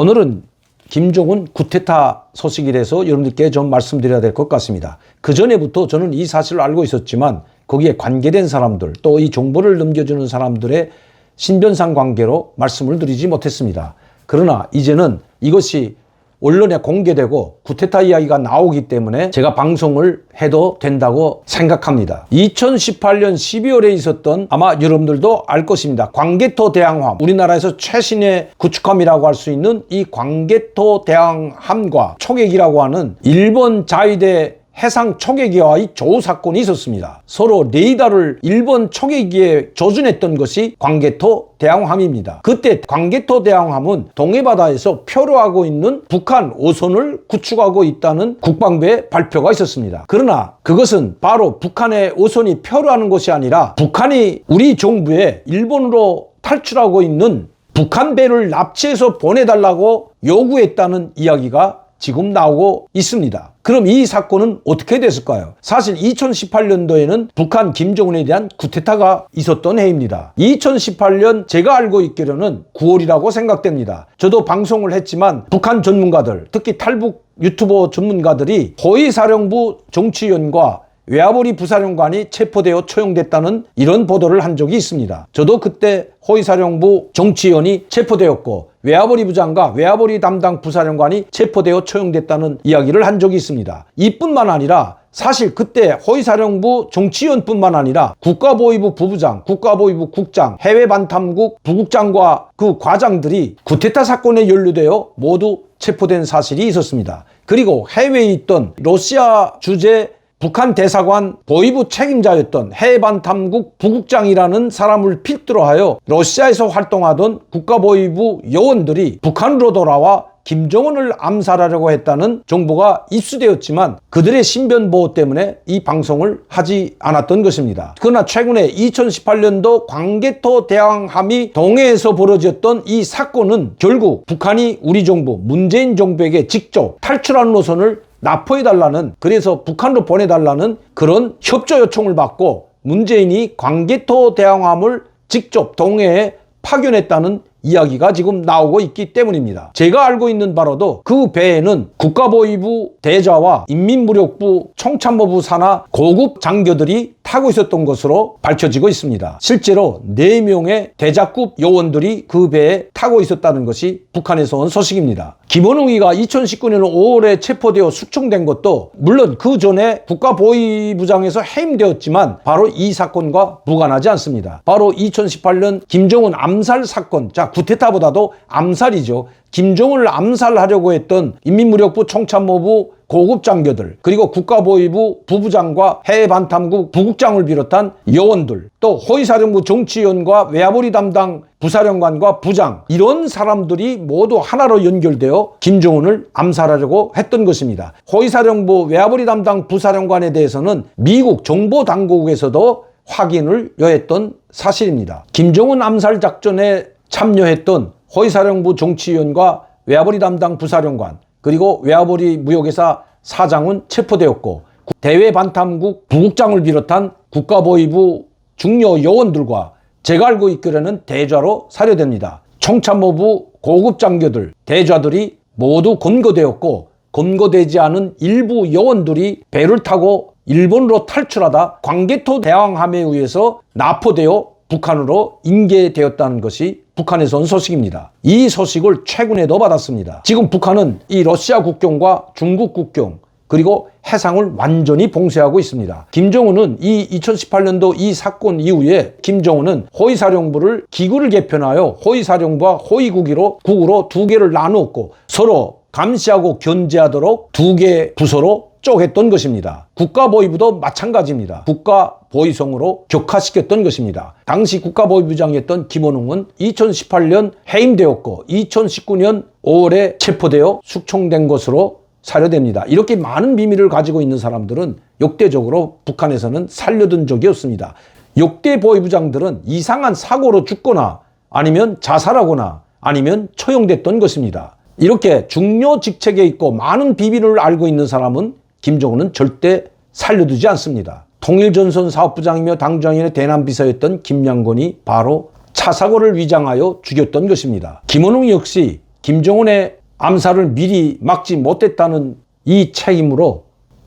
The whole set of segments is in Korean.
오늘은 김종은 구테타 소식이라서 여러분들께 좀 말씀드려야 될 것 같습니다. 그 전에부터 저는 이 사실을 알고 있었지만 거기에 관계된 사람들 또 이 정보를 넘겨주는 사람들의 신변상 관계로 말씀을 드리지 못했습니다. 그러나 이제는 이것이 언론에 공개되고 구테타 이야기가 나오기 때문에 제가 방송을 해도 된다고 생각합니다. 2018년 12월에 있었던 아마 여러분들도 알 것입니다. 광개토 대항함. 우리나라에서 최신의 구축함이라고 할 수 있는 이 광개토 대항함과 초계기라고 하는 일본 자위대 해상 초계기와의 조우 사건이 있었습니다. 서로 레이더를 일본 초계기에 조준했던 것이 광개토 대항함입니다. 그때 광개토 대항함은 동해바다에서 표류하고 있는 북한 오선을 구축하고 있다는 국방부의 발표가 있었습니다. 그러나 그것은 바로 북한의 오선이 표류하는 것이 아니라 북한이 우리 정부에 일본으로 탈출하고 있는 북한 배를 납치해서 보내달라고 요구했다는 이야기가 지금 나오고 있습니다. 그럼 이 사건은 어떻게 됐을까요? 사실 2018년도에는 북한 김정은에 대한 구테타가 있었던 해입니다. 2018년 제가 알고 있기로는 9월이라고 생각됩니다. 저도 방송을 했지만 북한 전문가들, 특히 탈북 유튜버 전문가들이 호위사령부 정치위원과 외화벌이 부사령관이 체포되어 처형됐다는 이런 보도를 한 적이 있습니다. 저도 그때 호위사령부 정치위원이 체포되었고 외화벌이 부장과 외화벌이 담당 부사령관이 체포되어 처형됐다는 이야기를 한 적이 있습니다. 이뿐만 아니라 사실 그때 호위사령부 정치위원뿐만 아니라 국가보위부 부부장, 국가보위부 국장, 해외반탐국 부국장과 그 과장들이 구테타 사건에 연루되어 모두 체포된 사실이 있었습니다. 그리고 해외에 있던 러시아 주재 북한 대사관 보위부 책임자였던 해반탐국 부국장이라는 사람을 필두로 하여 러시아에서 활동하던 국가보위부 요원들이 북한으로 돌아와 김정은을 암살하려고 했다는 정보가 입수되었지만 그들의 신변 보호 때문에 이 방송을 하지 않았던 것입니다. 그러나 최근에 2018년도 광개토 대항함이 동해에서 벌어졌던 이 사건은 결국 북한이 우리 정부 문재인 정부에게 직접 탈출하는 노선을 납포해달라는 그래서 북한으로 보내달라는 그런 협조 요청을 받고 문재인이 광개토 대항함을 직접 동해에 파견했다는 이야기가 지금 나오고 있기 때문입니다. 제가 알고 있는 바로도 그 배에는 국가보위부 대자와 인민무력부 총참모부 산하 고급 장교들이 타고 있었던 것으로 밝혀지고 있습니다. 실제로 4명의 대자급 요원들이 그 배에 타고 있었다는 것이 북한에서 온 소식입니다. 김원웅이가 2019년 5월에 체포되어 숙청된 것도 물론 그 전에 국가보위부장에서 해임되었지만 바로 이 사건과 무관하지 않습니다. 바로 2018년 김정은 암살 사건, 자 구테타보다도 암살이죠. 김정은을 암살하려고 했던 인민무력부 총참모부 고급 장교들 그리고 국가보위부 부부장과 해외반탐국 부국장을 비롯한 요원들 또 호위사령부 정치위원과 외화벌이 담당 부사령관과 부장 이런 사람들이 모두 하나로 연결되어 김정은을 암살하려고 했던 것입니다. 호위사령부 외화벌이 담당 부사령관에 대해서는 미국 정보당국에서도 확인을 요했던 사실입니다. 김정은 암살 작전에 참여했던 호위사령부 정치위원과 외화벌이 담당 부사령관 그리고 외화벌이 무역회사 사장은 체포되었고 대외 반탐국 부국장을 비롯한 국가보위부 중요 요원들과 제가 알고 있기로는 대좌로 사료됩니다. 총참모부 고급 장교들, 대좌들이 모두 검거되었고 검거되지 않은 일부 요원들이 배를 타고 일본으로 탈출하다 광개토 대왕함에 의해서 납포되어 북한으로 인계되었다는 것이 북한에서 온 소식입니다. 이 소식을 최근에도 받았습니다. 지금 북한은 이 러시아 국경과 중국 국경 그리고 해상을 완전히 봉쇄하고 있습니다. 김정은은 이 2018년도 이 사건 이후에 김정은은 호위사령부를 기구를 개편하여 호위사령부와 호위국으로 국으로 두 개를 나누었고 서로 감시하고 견제하도록 두 개 부서로 쪼갰던 것입니다. 국가보위부도 마찬가지입니다. 국가보위성으로 격화시켰던 것입니다. 당시 국가보위부장이었던 김원웅은 2018년 해임되었고 2019년 5월에 체포되어 숙청된 것으로 사료됩니다. 이렇게 많은 비밀을 가지고 있는 사람들은 역대적으로 북한에서는 살려둔 적이 없습니다. 역대 보위부장들은 이상한 사고로 죽거나 아니면 자살하거나 아니면 처형됐던 것입니다. 이렇게 중요 직책에 있고 많은 비밀을 알고 있는 사람은 김정은은 절대 살려두지 않습니다. 통일전선 사업부장이며 당장인의 대남비서였던 김양곤이 바로 차 사고를 위장하여 죽였던 것입니다. 김원웅 역시 김정은의 암살을 미리 막지 못했다는 이 책임으로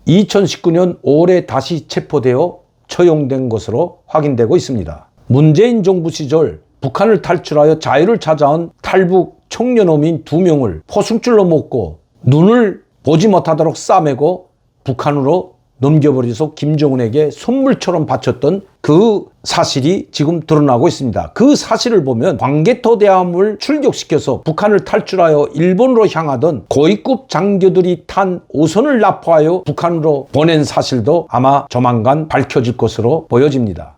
2019년 5월에 다시 체포되어 처용된 것으로 확인되고 있습니다. 문재인 정부 시절 북한을 탈출하여 자유를 찾아온 탈북 청년어민 두 명을 포승줄로 묶고 눈을 보지 못하도록 싸매고 북한으로 넘겨버려서 김정은에게 선물처럼 바쳤던 그 사실이 지금 드러나고 있습니다. 그 사실을 보면 광개토 대함을 출격시켜서 북한을 탈출하여 일본으로 향하던 고위급 장교들이 탄 오선을 납포하여 북한으로 보낸 사실도 아마 조만간 밝혀질 것으로 보여집니다.